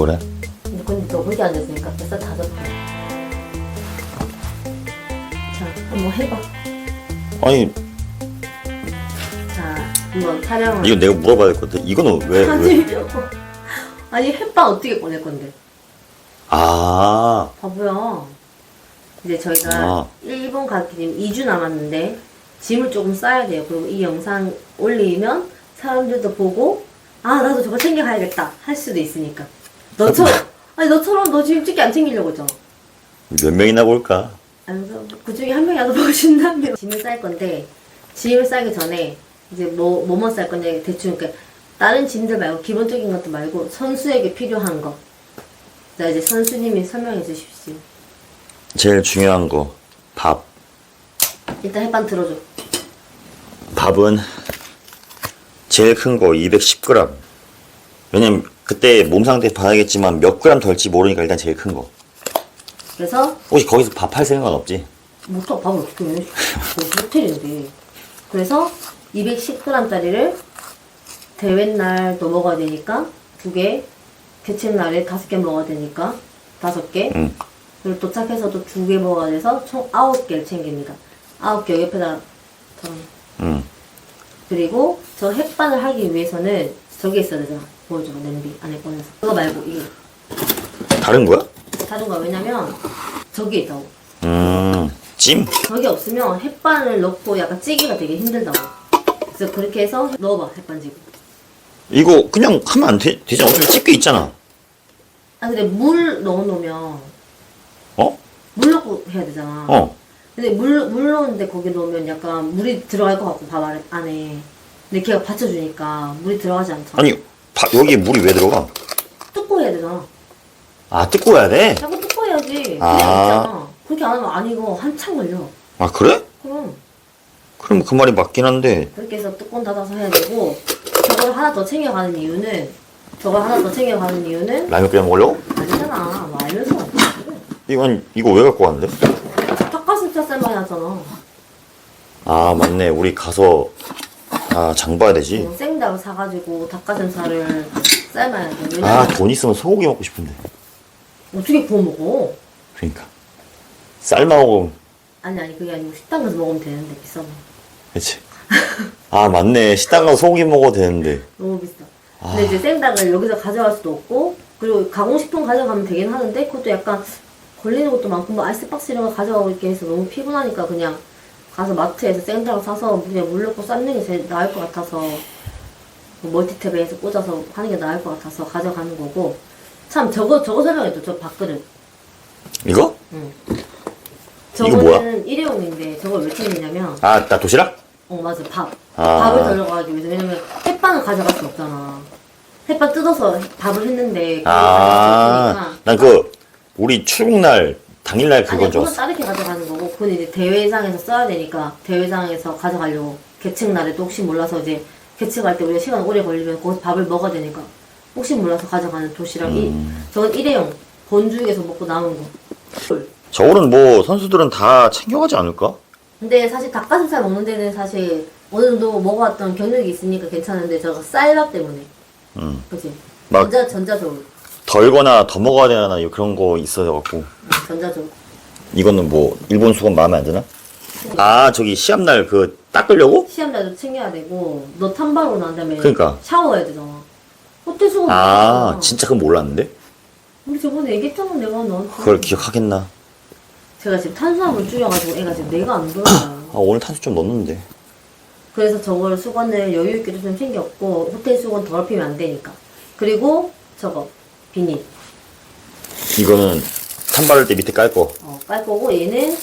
뭐래? 근데 근데 너 거기 앉았으니까 벌써 다섯 개. 자, 한번 해봐. 아니 자, 한번 촬영을. 이거 내가 물어봐야 될 건데 이거는 왜 왜? 아니, 아니 햇반 어떻게 꺼낼 건데? 아 바보야. 이제 저희가 아. 일본 가기 지금 2주 남았는데 짐을 조금 싸야 돼요. 그리고 이 영상 올리면 사람들도 보고 아 나도 저거 챙겨가야겠다 할 수도 있으니까. 너처럼 아니 너처럼 너 지금 찍기 안 챙기려고 했잖아. 몇 명이나 볼까? 그래서 그 중에 한 명이라도 보신다면 짐을 쌀 건데 짐을 싸기 전에 이제 뭐 뭐뭐 쌀 건데 대충 이렇게 다른 짐들 말고 기본적인 것도 말고 선수에게 필요한 거. 자 이제 선수님이 설명해 주십시오. 제일 중요한 거 밥. 일단 햇반 들어줘. 밥은 제일 큰 거 210g. 왜냐면 그때 몸 상태 봐야겠지만 몇 그램 덜지 모르니까 일단 제일 큰 거. 그래서 혹시 거기서 밥 할 생각은 없지? 못하 밥을 어떻게 해? 그 호텔인데. 그래서 210g짜리를 대회 날도 먹어야 되니까 두 개, 개최 날에 다섯 개 먹어야 되니까 다섯 개. 응. 그리고 도착해서도 두개 먹어야 돼서 총 아홉 개를 챙깁니다. 아홉 개 옆에다 더. 응. 그리고 저 햇반을 하기 위해서는 저기 있어야 되잖아. 보여줘, 냄비 안에 꺼내서. 그거 말고 이게 다른 거야? 다른 거야. 왜냐면 저기 있다고. 음. 찜? 저게 없으면 햇반을 넣고 약간 찌기가 되게 힘들다고. 그래서 그렇게 해서 넣어봐, 햇반지고. 이거 그냥 하면 안 돼? 되지 않아? 집게 있잖아. 아, 근데 물 넣어놓으면, 어? 물 넣고 해야 되잖아. 어. 근데 물, 물 넣는데 거기 넣으면 약간 물이 들어갈 것 같고, 밥 안에. 근데 걔가 받쳐주니까 물이 들어가지 않잖아. 아니 밥 여기 물이 왜 들어가? 뜯고 해야 되잖아. 아 뜯고 해야 돼? 자꾸 뜯고 해야지. 그냥 아. 있잖아. 그렇게 안 하면 안 익어. 한참 걸려. 아 그래? 그럼. 그럼 그 말이 맞긴 한데 그렇게 해서 뚜껑 닫아서 해야 되고, 저걸 하나 더 챙겨가는 이유는, 저걸 하나 더 챙겨가는 이유는, 라면 끓여 먹으려고? 아니잖아. 뭐 알면서. 이건 이거 왜 갖고 왔는데? 닭가슴살 쌀만이 하잖아. 아 맞네 우리 가서 아 장 봐야 되지 뭐 생닭을 사가지고 닭가슴살을 삶아야 돼. 왜냐면 아돈 있으면 소고기 먹고 싶은데 어떻게 구워 먹어? 그러니까 삶아 먹으면 아니 아니 그게 아니고 식당 가서 먹으면 되는데 비싸. 그치 아 맞네 식당 가서 소고기 먹어도 되는데 너무 비싸. 근데 이제 생닭을 여기서 가져갈 수도 없고 그리고 가공식품 가져가면 되긴 하는데 그것도 약간 걸리는 것도 많고 뭐 아이스박스 이런 거 가져가고 이렇게 해서 너무 피곤하니까 그냥 가서 마트에서 생닭을 사서 그냥 물 넣고 삶는 게 제일 나을 것 같아서 뭐 멀티탭에서 꽂아서 하는 게 나을 것 같아서 가져가는 거고 참 저거 저거 설명해줘 저 밥그릇 이거? 저거는 뭐야? 일회용인데 저걸 왜 챙기냐면 아 나 도시락? 어 맞아 밥 아. 밥을 위해서 왜냐면 햇반을 가져갈 수 없잖아 햇반 뜯어서 밥을 했는데 그걸 가져갈 수 아난 그 우리 출국날 당일날 그건 아니 줄 그건 알았어 다르게 가져가는 거고 그건 이제 대회장에서 써야 되니까 대회장에서 가져가려고 개측 날에도 혹시 몰라서 이제 개측할 때 우리가 시간 오래 걸리면 거기서 밥을 먹어야 되니까 혹시 몰라서 가져가는 도시락이 음. 저건 일회용 본주에서 먹고 남은 거 저거는 뭐 선수들은 다 챙겨가지 않을까? 근데 사실 닭가슴살 먹는 데는 사실 어느 정도 먹어왔던 경력이 있으니까 괜찮은데 저거 쌀밥 때문에 음. 그치? 막- 전자, 전자저울 덜거나 더 먹어야 되나 그런 거 있어갖고 응, 전자저울 이거는 뭐 일본 수건 마음에 안 드나? 아 저기 시합날 그 닦으려고? 시험날도 챙겨야 되고 너 탐바로 난 다음에 그러니까. 샤워해야 되잖아 호텔 수건 아 먹잖아. 진짜 그건 몰랐는데? 우리 저번에 얘기했잖아 내가 너한테 그걸 기억하겠나? 제가 지금 탄수화물 줄여가지고 애가 지금 내가 안 돌아요 아 오늘 탄수 좀 넣었는데 그래서 저걸 수건을 여유 있게 좀 챙겼고 호텔 수건 더럽히면 안 되니까 그리고 저거 비닐 이거는 탄 바를 때 밑에 깔 거. 어, 깔 거고 얘는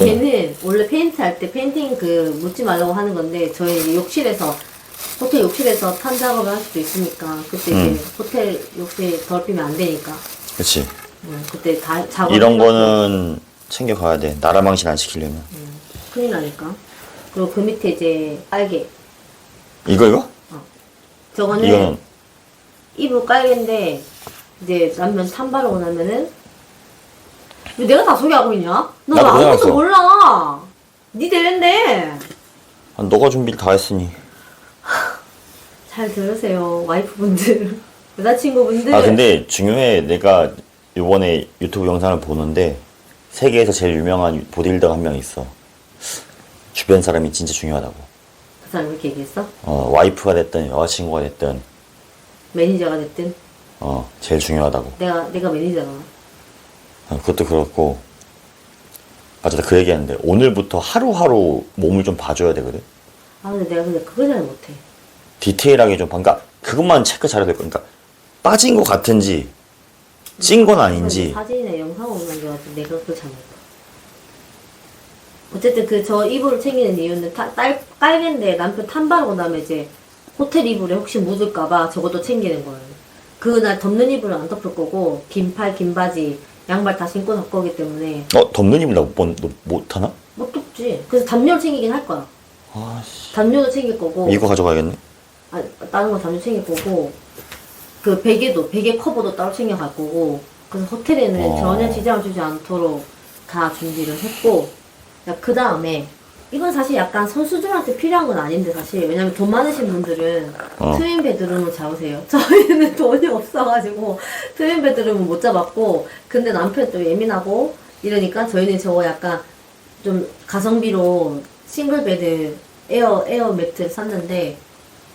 얘는 원래 페인트 할 때 페인팅 그 묻지 말라고 하는 건데 저희 욕실에서 호텔 욕실에서 탄 작업을 할 수도 있으니까 그때 음. 이제 호텔 욕실 더럽히면 안 되니까 그렇지. 음, 그때 다 작업 이런 거는 챙겨가야 돼. 나라 망신 안 시키려면. 큰일 나니까 그리고 그 밑에 이제 빨개 이거 이거? 저거는 이거는 이불 깔개인데 이제 남편 탄바르고 나면은 왜 내가 다 소개하고 있냐? 너 나도 아무것도 그냥 몰라. 니 대회인데. 아, 너가 준비를 다 했으니. 잘 들으세요 와이프분들. 여자친구분들. 아 근데 중요해. 내가 이번에 유튜브 영상을 보는데 세계에서 제일 유명한 보디빌더가 한 명 있어. 주변 사람이 진짜 중요하다고. 그 사람이 이렇게 얘기했어? 어 와이프가 됐든 여자친구가 됐든 매니저가 됐든? 어 제일 중요하다고. 내가 내가 매니저잖아. 어, 그것도 그렇고 맞아 나그 얘기했는데 오늘부터 하루하루 몸을 좀 봐줘야 되거든 아 근데 내가 근데 그걸 잘 못해. 디테일하게 좀 봐. 그러니까 그것만 체크 잘해야 될 거야 그러니까 빠진 것 같은지 찐 건 아닌지 사진이나 영상으로 남겨가지고 내가 그걸 잘 못해. 어쨌든 그 저 이불을 챙기는 이유는 타, 딸, 깔개인데 남편 탄바르고 나면 이제 호텔 이불에 혹시 묻을까봐 저것도 챙기는 거예요. 그날 덮는 이불은 안 덮을 거고 긴 팔 긴 바지 양발 다 신고 갈 거기 때문에 어 덮는 입을 나못 못하나? 못 덮지. 그래서 담요를 챙기긴 할 거야. 아씨 담요도 챙길 거고 이거 가져가야겠네 아, 다른 거 담요 챙길 거고 그 베개도 베개 커버도 따로 챙겨 갈 거고 그래서 호텔에는 어. 전혀 지장을 주지 않도록 다 준비를 했고 그 다음에 이건 사실 약간 선수들한테 필요한 건 아닌데 사실 왜냐면 돈 많으신 분들은 어. 트윈 베드룸을 잡으세요 저희는 돈이 없어가지고 트윈 베드룸은 못 잡았고 근데 남편 또 예민하고 이러니까 저희는 저거 약간 좀 가성비로 싱글 베드 에어 에어 매트를 샀는데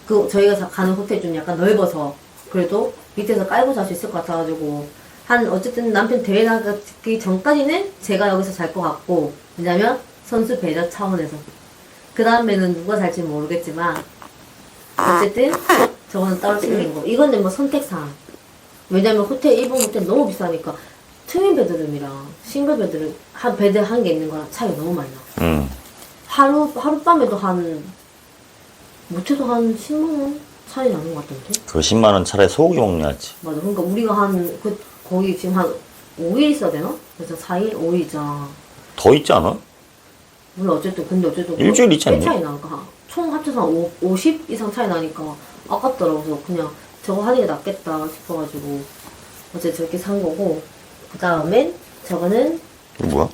그 저희가 자- 가는 호텔 좀 약간 넓어서 그래도 밑에서 깔고 잘 수 있을 것 같아가지고 한 어쨌든 남편 대회 나가기 전까지는 제가 여기서 잘 것 같고 왜냐면 선수 배려 차원에서 그 다음에는 누가 살지 모르겠지만 어쨌든 저거는 따로 챙긴 거 이거는 뭐 선택사항 왜냐면 호텔 일본 호텔 너무 비싸니까 트윈 베드룸이랑 싱글 베드룸 한 베드 한 개 있는 거랑 차이가 너무 많이 나응 하루 하룻밤에도 한 못해도 한 10만 원 차이 나는 것 같던데. 그 10만 원 차라리 소고기 먹냐지 맞아. 그러니까 우리가 한 그 거기 지금 한 5일 있어야 되나? 그래서 4일, 5일이자. 더 있지 않아? 몰라 어쨌든 근데 어쨌든 일주일 있지 꽤 않니? 차이 나니까 한- 총 합쳐서 한 5, 50 이상 차이 나니까 아깝더라고. 그래서 그냥 저거 하는 게 낫겠다 싶어가지고 어제 저렇게 산 거고 그 다음엔 저거는 이거 뭐야?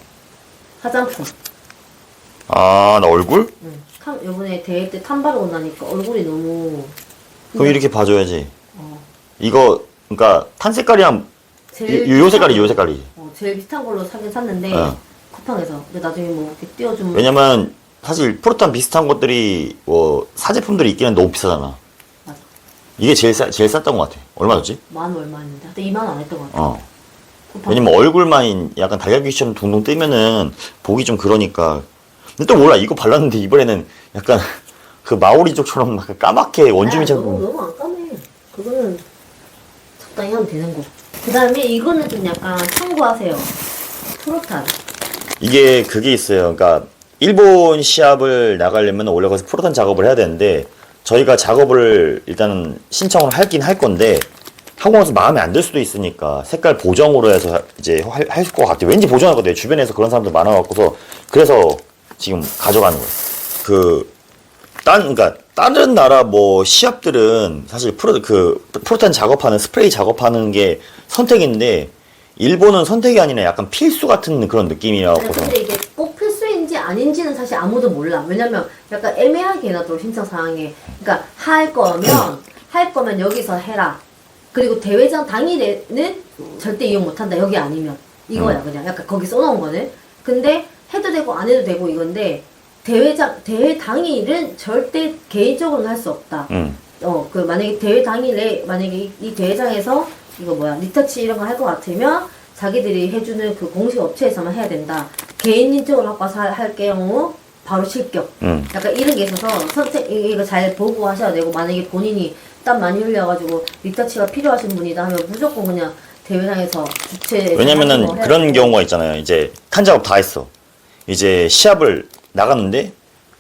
화장품. 아 나 얼굴? 응. 탐, 이번에 대회 때 탐 바르고 나니까 얼굴이 너무 그럼 이렇게 봐줘야지 어, 이거 그러니까 탄 색깔이랑 제일 요, 요 색깔이 요 색깔이 어, 제일 비슷한 걸로 사긴 샀는데 어. 쿠팡에서. 근데 나중에 뭐 이렇게 띄워주면 왜냐면 사실 프로탄 비슷한 것들이 뭐 사제품들이 있기는 너무 비싸잖아. 맞아. 이게 제일 싸 제일 쌌던 것 같아. 얼마 줬지? 만 얼마였는데? 하여튼 2만 원 안 했던 것 같아. 어. 쿠팡 왜냐면 얼굴만 약간 달걀귀처럼 둥둥 뜨면은 보기 좀 그러니까. 근데 또 몰라. 이거 발랐는데 이번에는 약간 그 마오리족처럼 막 까맣게 원주민 아, 너무 너무 안 까매. 그거는 적당히 하면 되는 거 그 다음에 이거는 좀 약간 참고하세요. 프로탄 이게 그게 있어요. 그러니까 일본 시합을 나가려면 원래 거기서 프로탄 작업을 해야 되는데 저희가 작업을 일단은 신청을 하긴 할 건데 하고 나서 마음에 안 들 수도 있으니까 색깔 보정으로 해서 이제 할 것 같아요. 왠지 보정할 것 같아요. 주변에서 그런 사람들 많아갖고서 그래서 지금 가져가는 거예요. 그 딴, 그러니까 다른 나라 뭐 시합들은 사실 프로 그 프로탄 작업하는 스프레이 작업하는 게 선택인데 일본은 선택이 아니라 약간 필수 같은 그런 아니, 느낌이라고 근데 이게 꼭 필수인지 아닌지는 사실 아무도 몰라. 왜냐면 약간 애매하게 해놨더라고, 신청 사항에. 그러니까 할 거면, 할 거면 여기서 해라. 그리고 대회장 당일에는 절대 이용 못 한다. 여기 아니면. 이거야, 음. 그냥. 약간 거기 써놓은 거는. 근데 해도 되고 안 해도 되고 이건데, 대회장, 대회 당일은 절대 개인적으로는 할 수 없다. 음. 어, 그, 만약에 대회 당일에, 만약에 이, 이 대회장에서, 이거 뭐야, 리터치 이런 거 할 것 같으면, 자기들이 해주는 그 공식 업체에서만 해야 된다. 개인 인증을 갖고 와서 할- 할 경우, 바로 실격. 음. 약간 이런 게 있어서, 선택, 이- 이거 잘 보고 하셔야 되고, 만약에 본인이 땀 많이 흘려가지고, 리터치가 필요하신 분이다 하면 무조건 그냥 대회장에서 주최. 왜냐면은 그런 경우가 있잖아요. 이제 탄 작업 다 했어. 이제 시합을 나갔는데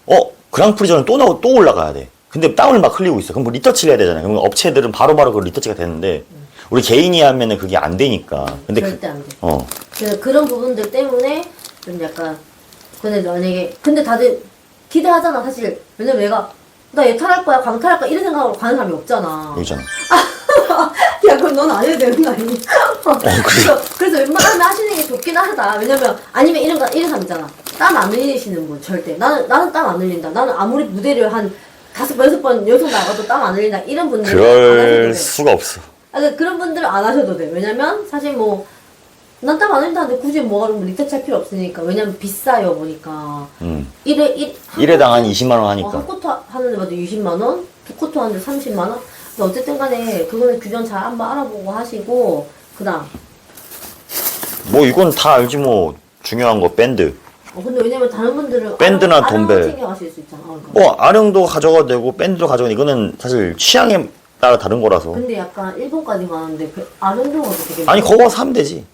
어 그랑프리전은 또 나오 또 올라가야 돼. 근데 땀을 막 흘리고 있어. 그럼 뭐 리터치를 해야 되잖아요. 그럼 업체들은 바로바로 그 리터치가 되는데 우리 개인이 하면은 그게 안 되니까. 근데 그, 절대 안 돼. 어. 그래서 그런 부분들 때문에 좀 약간 근데 만약에 근데 다들 기대하잖아 사실. 왜냐면 얘가 나 예탈할 거야 광 탈할 거야 이런 생각으로 가는 사람이 없잖아. 여기 있잖아. 야 그럼 넌 안 해도 되는 거 아니니 그래서 그래서 웬만하면 하시는 게 좋긴 하다. 왜냐면 아니면 이런 거 이런 사람 있잖아. 땀 안 흘리시는 분 절대. 나는 나는 땀 안 흘린다. 나는 아무리 무대를 한 다섯 번 여섯 번 연속 나가도 땀 안 흘린다. 이런 분들 그럴 수가 없어. 아, 그 그런 분들은 안 하셔도 돼. 왜냐면 사실 뭐, 난 땀 안 흘린다는데 굳이 뭐가 좀 리터치 할 필요 없으니까. 왜냐면 비싸요, 보니까. 음. 1회, 1, 1회당 한 20만 원 어, 하니까. 한 코트 하는데 맞아 20만원? 두 코트 하는데 30만원? 근데 어쨌든 간에 그거는 규정 잘 한번 알아보고 하시고, 그 다음. 뭐 이건 다 알지 뭐 중요한 거 밴드. 어, 근데 왜냐면 다른 분들은. 밴드나 아령- 덤벨. 챙겨가실 수 있잖아. 그러니까. 뭐 아령도 가져가도 되고 밴드도 가져가도 이거는 사실 취향에 따라 다른 거라서. 근데 약간 일본까지 가는데 그 아른도가 되게. 아니 거기 가서 사면 되지.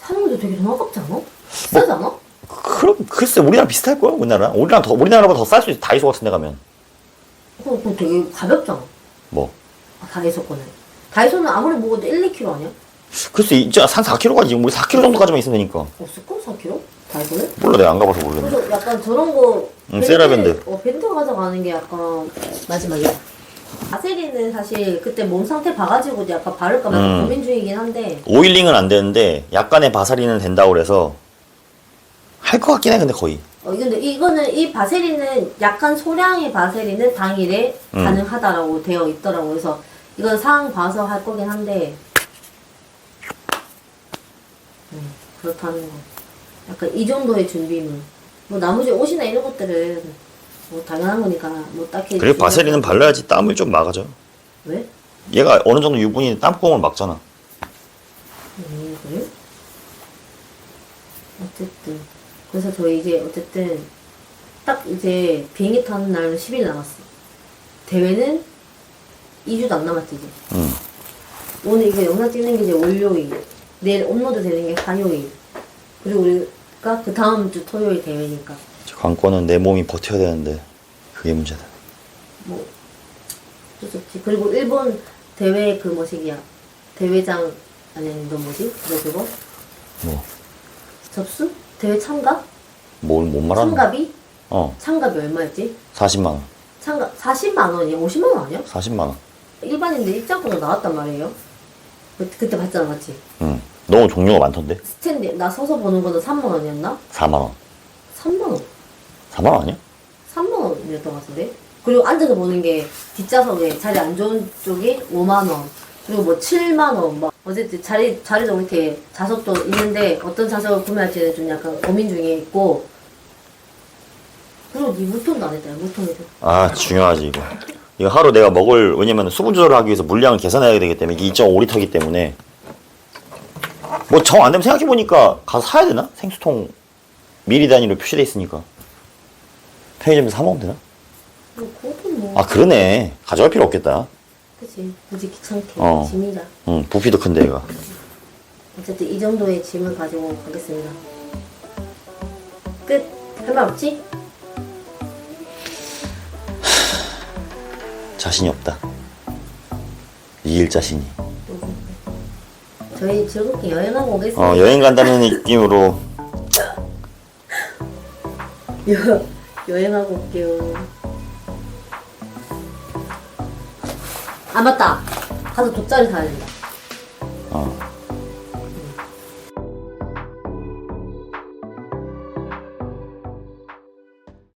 사는 것도 되게 돈 아깝지 않아? 비싸지 않아? 그럼 글쎄 우리나라 비슷할 거야 우리나라. 우리나라 더 우리나라보다 더 쌀 수 있어 다이소 같은 데 가면. 그거, 그거 되게 가볍잖아. 뭐. 아, 다이소 거는. 다이소는 아무리 먹어도 1, 2kg 아니야? 글쎄 이제 한 4kg까지 우리 4kg 정도까지만 있으면 되니까. 없을걸? 4kg? 다이소는? 몰라 내가 안 가봐서 모르겠네. 그래서 약간 저런 거. 응, 세라밴드. 어, 밴드 가져가는 게 약간 마지막이야. 바세린은 사실 그때 몸 상태 봐가지고 약간 바를까 말까 음. 고민 중이긴 한데 오일링은 안 되는데 약간의 바사리는 된다고 그래서 할 것 같긴 해 근데 거의. 어 근데 이거는 이 바세린은 약간 소량의 바세린은 당일에 음. 가능하다라고 되어 있더라고 그래서 이건 상황 봐서 할 거긴 한데 음, 그렇다는 거 약간 이 정도의 준비물 뭐 나머지 옷이나 이런 것들은 뭐 당연한 거니까 뭐 딱히 그리고 바세린은 거- 발라야지 땀을 좀 막아줘. 왜? 얘가 어느 정도 유분이 땀구멍을 막잖아. 음, 그래? 어쨌든. 그래서 저희 이제, 어쨌든, 딱 이제 비행기 타는 날은 10일 남았어. 대회는 2주도 안 남았지, 이제. 응. 오늘 이거 영상 찍는 게 이제 월요일. 내일 업로드 되는 게 화요일. 그리고 우리가 그 다음 주 토요일 대회니까. 저 관건은 내 몸이 버텨야 되는데 그게 문제다. 뭐, 없지. 그리고 일본 대회 그 뭐시기야. 대회장, 아니, 너 뭐지? 너 그거? 뭐, 접수? 대회 참가? 뭘못 말하는? 참가비? 어, 참가비 얼마였지? 40만 원. 참가 40만 원이야? 50만 원 아니야? 40만 원. 일반인들 입장권으로 나왔단 말이에요. 그, 그때 봤잖아, 맞지? 응. 너무 종류가 많던데? 스탠드 나 서서 보는 거는 3만 원이었나? 4만 원. 3만 원. 4만 원 아니야? 3만 원이었던 것 같은데? 그리고 앉아서 보는 게 뒷좌석에 자리 안 좋은 쪽이 5만 원. 그리고 뭐 7만 원. 막 어쨌든 자리 자리도 이렇게 좌석도 있는데 어떤 좌석을 구매할지는 좀 약간 고민 중에 있고. 그리고 니 무통도 안 했다. 무통이 아, 중요하지 이거. 이거 하루 내가 먹을 왜냐면 수분 조절을 하기 위해서 물량을 계산해야 되기 때문에 이게 2.5리터기 때문에 뭐 정 안 되면 생각해 보니까 가서 사야 되나? 생수통 미리 단위로 표시돼 있으니까 편의점에서 사 먹으면 되나? 뭐 그것도 뭐. 아 그러네 가져갈 필요 없겠다. 그치. 굳이 귀찮게. 어. 짐이자. 응 부피도 큰데 얘가. 어쨌든 이 정도의 짐을 가지고 가겠습니다. 끝. 할 말 없지? 자신이 없다. 이길 자신이. 저희 즐겁게 여행하고 오겠습니다. 어 여행 간다는 느낌으로 여, 여행하고 올게요. 아 맞다. 가서 돗자리 사야 된다. 어